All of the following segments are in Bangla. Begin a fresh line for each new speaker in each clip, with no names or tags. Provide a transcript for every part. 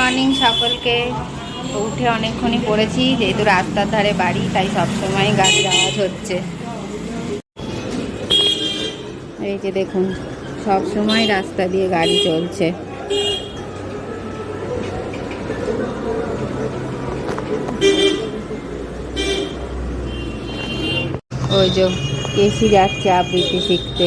মর্নিং সকলকে। উঠে অনেকক্ষণই পড়েছি, যেহেতু রাস্তার ধারে বাড়ি, তাই সবসময় গাড়ির আওয়াজ হচ্ছে। এই যে দেখুন সব সময় রাস্তা দিয়ে গাড়ি চলছে। ওই যে কেসি যাচ্ছে আবৃত্তি শিখতে।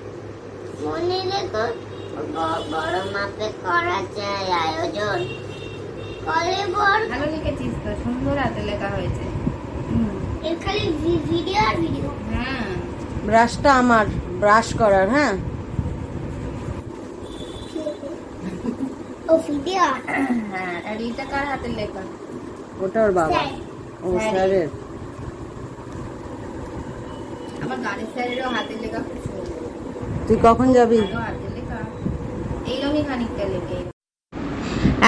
মনে রেখো বড় মাপে করা চাই আয়োজন। কলে বর
ভালো লিখেছিস তো সুন্দর হাতে লেখা হয়েছে।
খালি ভিডিও আর ভিডিও।
হ্যাঁ।
ব্রাশটা আমার ব্রাশ করার হ্যাঁ?
ও ভিডিও?
হ্যাঁ আর এটা কার হাতের লেখা?
ওটা ওর বাবা। ও স্যারের।
আমার গানের স্যারেরও হাতের লেখা।
তুই কখন যাবি?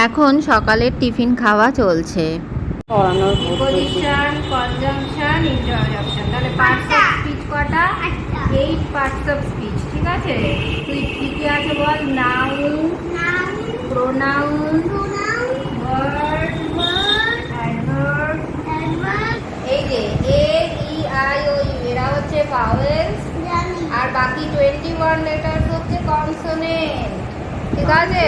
এখন সকালের টিফিন খাওয়া চলছে। ঠিক আছে? তুই কি কি আছে বল? নাউন প্রোনাউন এই যে এ ই আই ও ইউ এরা হচ্ছে আর বাকি টোয়েন্টি ওয়ান লেটার্স হচ্ছে কনসোনেন্ট ঠিক আছে?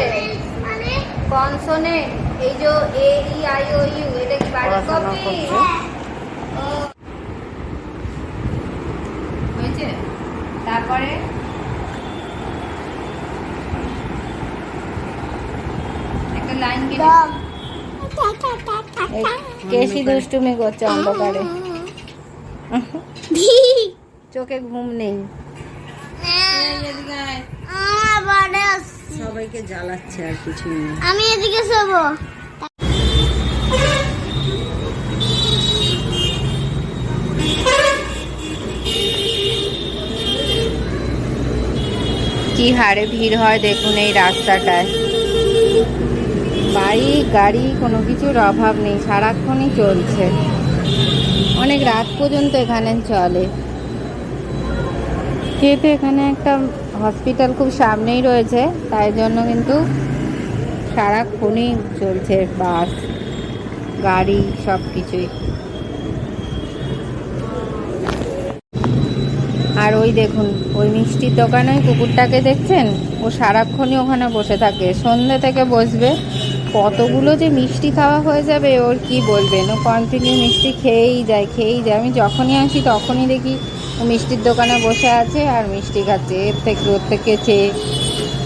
কনসোনেন্ট এই যে এ ই আই ও ইউ এটা কি বাড়ির কপি
হ্যাঁ।
হয়েছে? তারপরে? একটা লাইন কেসি দুষ্টুমি করছে অন্ধকারে। চোখে ঘুম নেই।
সবাইকে জ্বালাচ্ছে আর নেই।
আমি এদিকে শোবো।
কি হারে ভিড় হয় দেখুন এই রাস্তাটায়। বাইক গাড়ি কোনো কিছুর অভাব নেই সারাক্ষণই চলছে। অনেক রাত পর্যন্ত এখানে চলে। যেহেতু এখানে একটা হসপিটাল খুব সামনেই রয়েছে, তাই জন্য কিন্তু সারাক্ষণই চলছে বাস গাড়ি সব কিছুই আর ওই দেখুন, ওই মিষ্টির দোকানে ওই কুকুরটাকে দেখছেন? ও সারাক্ষণই ওখানে বসে থাকে। সন্ধ্যে থেকে বসবে, কতগুলো যে মিষ্টি খাওয়া হয়ে যাবে, ওর কি বলবেন? ও কন্টিনিউ মিষ্টি খেয়েই যায় খেয়েই যায়। আমি যখনই আসি তখনই দেখি মিষ্টির দোকানে বসে আছে আর মিষ্টি খাচ্ছে, এর থেকে ওর থেকে চেয়ে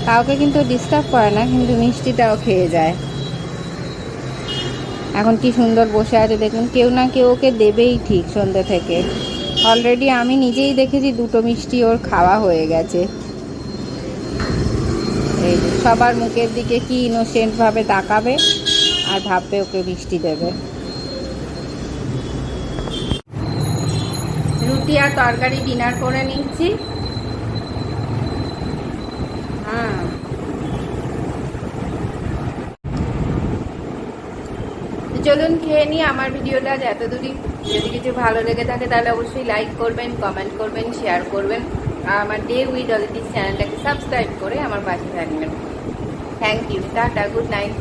কাউকে কিন্তু ডিস্টার্ব করে না, কিন্তু মিষ্টিটাও খেয়ে যায়। এখন কি সুন্দর বসে আছে, দেখুন, কেউ না কেউ ওকে দেবেই ঠিক সন্ধ্যে থেকে। অলরেডি আমি নিজেই দেখেছি দুটো মিষ্টি ওর খাওয়া হয়ে গেছে। এই সবার মুখের দিকে কি ইনোসেন্ট ভাবে তাকাবে আর ভাববে ওকে মিষ্টি দেবে। রুটি আর তরকারি ডিনার করে নিচ্ছি। হ্যাঁ। চলুন খেয়ে নিই, আমার ভিডিওটা যত দূরই যদি কিছু ভালো লেগে থাকে তাহলে অবশ্যই লাইক করবেন কমেন্ট করবেন শেয়ার করবেন। আর আমার ডে উইথ অলরেডি চ্যানেলটাকে সাবস্ক্রাইব করে আমার পাশে থাকবেন। Thank you tata good night